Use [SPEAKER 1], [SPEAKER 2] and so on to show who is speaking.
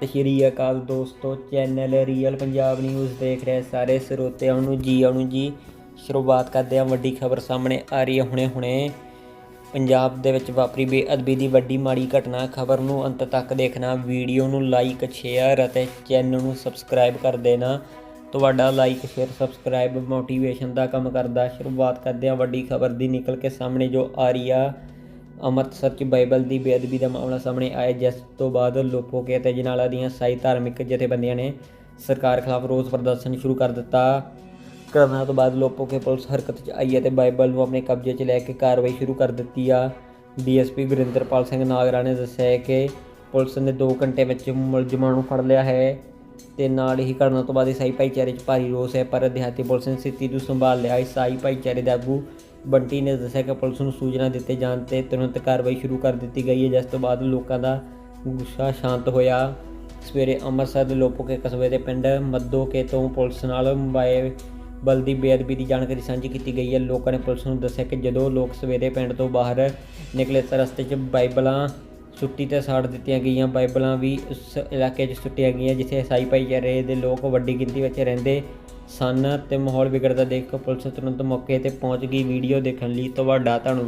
[SPEAKER 1] ਸਤਿ ਸ਼੍ਰੀ ਅਕਾਲ ਦੋਸਤੋ channel real Punjab news ਦੇਖ ਰਹੇ ਸਾਰੇ ਸਰੋਤਿਆਂ ਨੂੰ ਜੀ, ਆਉਣ ਜੀ। ਸ਼ੁਰੂਆਤ ਕਰਦੇ ਹਾਂ ਵੱਡੀ ਖਬਰ ਸਾਹਮਣੇ ਆ ਰਹੀ ਹੈ ਹੁਣੇ ਹੁਣੇ। ਪੰਜਾਬ ਦੇ ਵਿੱਚ ਵਾਪਰੀ ਬੇਅਦਬੀ ਦੀ ਵੱਡੀ ਮਾੜੀ ਘਟਨਾ, ਖਬਰ ਨੂੰ ਅੰਤ ਤੱਕ ਦੇਖਣਾ, ਵੀਡੀਓ ਨੂੰ ਲਾਈਕ ਸ਼ੇਅਰ ਅਤੇ ਚੈਨਲ ਨੂੰ ਸਬਸਕ੍ਰਾਈਬ ਕਰ ਦੇਣਾ। ਤੁਹਾਡਾ ਲਾਈਕ ਸ਼ੇਅਰ ਸਬਸਕ੍ਰਾਈਬ ਮੋਟੀਵੇਸ਼ਨ ਦਾ ਕੰਮ ਕਰਦਾ। ਸ਼ੁਰੂਆਤ ਕਰਦੇ ਹਾਂ ਵੱਡੀ ਖਬਰ ਦੀ, ਨਿਕਲ ਕੇ ਸਾਹਮਣੇ ਜੋ ਆ ਰਹੀ ਆ। ਅੰਮ੍ਰਿਤਸਰ 'ਚ ਬਾਈਬਲ ਦੀ ਬੇਅਦਬੀ ਦਾ ਮਾਮਲਾ ਸਾਹਮਣੇ ਆਇਆ, ਜਿਸ ਤੋਂ ਬਾਅਦ ਲੋਪੋਕੇ ਅਤੇ ਜਨਾਲਾ ਦੀਆਂ ਸਾਈ ਧਾਰਮਿਕ ਜਥੇਬੰਦੀਆਂ ਨੇ ਸਰਕਾਰ ਖਿਲਾਫ ਰੋਸ ਪ੍ਰਦਰਸ਼ਨ ਸ਼ੁਰੂ ਕਰ ਦਿੱਤਾ। ਕਰਨਾ ਤੋਂ ਬਾਅਦ ਲੋਪੋਕੇ ਪੁਲਿਸ ਹਰਕਤ 'ਚ ਆਈ ਅਤੇ ਬਾਈਬਲ ਨੂੰ ਆਪਣੇ ਕਬਜ਼ੇ 'ਚ ਲੈ ਕੇ ਕਾਰਵਾਈ ਸ਼ੁਰੂ ਕਰ ਦਿੱਤੀ ਆ। ਡੀਐਸਪੀ ਗੁਰਿੰਦਰਪਾਲ ਸਿੰਘ ਨਾਗਰਾ ਨੇ ਦੱਸਿਆ ਹੈ ਕਿ ਪੁਲਿਸ ਨੇ 2 ਘੰਟੇ ਵਿੱਚ ਮੁਲਜ਼ਮਾਂ ਨੂੰ ਫੜ ਲਿਆ ਹੈ। ਤੇ ਨਾਲ ਹੀ ਘਟਨਾ ਤੋਂ ਬਾਅਦ ਈਸਾਈ ਭਾਈਚਾਰੇ 'ਚ ਭਾਰੀ ਰੋਸ ਹੈ, ਪਰ ਦਿਹਾਤੀ ਪੁਲਿਸ ਨੇ ਸਥਿਤੀ ਨੂੰ ਸੰਭਾਲ ਲਿਆ। ਈਸਾਈ ਭਾਈਚਾਰੇ ਦੇ ਆਗੂ ਬੰਟੀ ਨੇ ਦੱਸਿਆ ਕਿ ਪੁਲਿਸ ਨੂੰ ਸੂਚਨਾ ਦਿੱਤੇ ਜਾਣ ਤੇ ਤੁਰੰਤ ਕਾਰਵਾਈ ਸ਼ੁਰੂ ਕਰ ਦਿੱਤੀ ਗਈ ਹੈ, ਜਿਸ ਤੋਂ ਬਾਅਦ ਲੋਕਾਂ ਦਾ ਗੁੱਸਾ ਸ਼ਾਂਤ ਹੋਇਆ। ਸਵੇਰੇ ਅੰਮ੍ਰਿਤਸਰ ਦੇ ਲੋਪੋਕੇ ਕਸਬੇ ਦੇ ਪਿੰਡ ਮੱਦੋਕੇ ਤੋਂ ਪੁਲਿਸ ਨਾਲ ਮੋਬਾਈਲ ਬਲ ਦੀ ਬੇਅਦਬੀ ਦੀ ਜਾਣਕਾਰੀ ਸਾਂਝੀ ਕੀਤੀ ਗਈ ਹੈ। ਲੋਕਾਂ ਨੇ ਪੁਲਿਸ ਨੂੰ ਦੱਸਿਆ ਕਿ ਜਦੋਂ ਲੋਕ ਸਵੇਰੇ ਪਿੰਡ ਤੋਂ ਬਾਹਰ ਨਿਕਲੇ, ਤਾਂ ਰਸਤੇ 'ਚ ਬਾਈਬਲਾਂ ਸੁੱਟੀ ਤੇ ਸਾੜ ਦਿੱਤੀਆਂ ਗਈਆਂ, ਬਾਈਬਲਾਂ ਵੀ ਉਸ ਇਲਾਕੇ 'ਚ ਸੁੱਟੀਆਂ ਗਈਆਂ, ਜਿੱਥੇ ਈਸਾਈ ਭਾਈਚਾਰੇ ਦੇ ਲੋਕ ਵੱਡੀ ਗਿਣਤੀ ਵਿੱਚ ਰਹਿੰਦੇ ਸਨ ਤੇ ਮਾਹੌਲ ਵਿਗੜਦਾ ਦੇਖ ਕੇ ਪੁਲਿਸ ਤੁਰੰਤ ਮੌਕੇ ਤੇ ਪਹੁੰਚ ਗਈ। ਵੀਡੀਓ ਦੇਖਣ ਲਈ ਤੁਹਾਡਾ ਧੰਨਵਾਦ।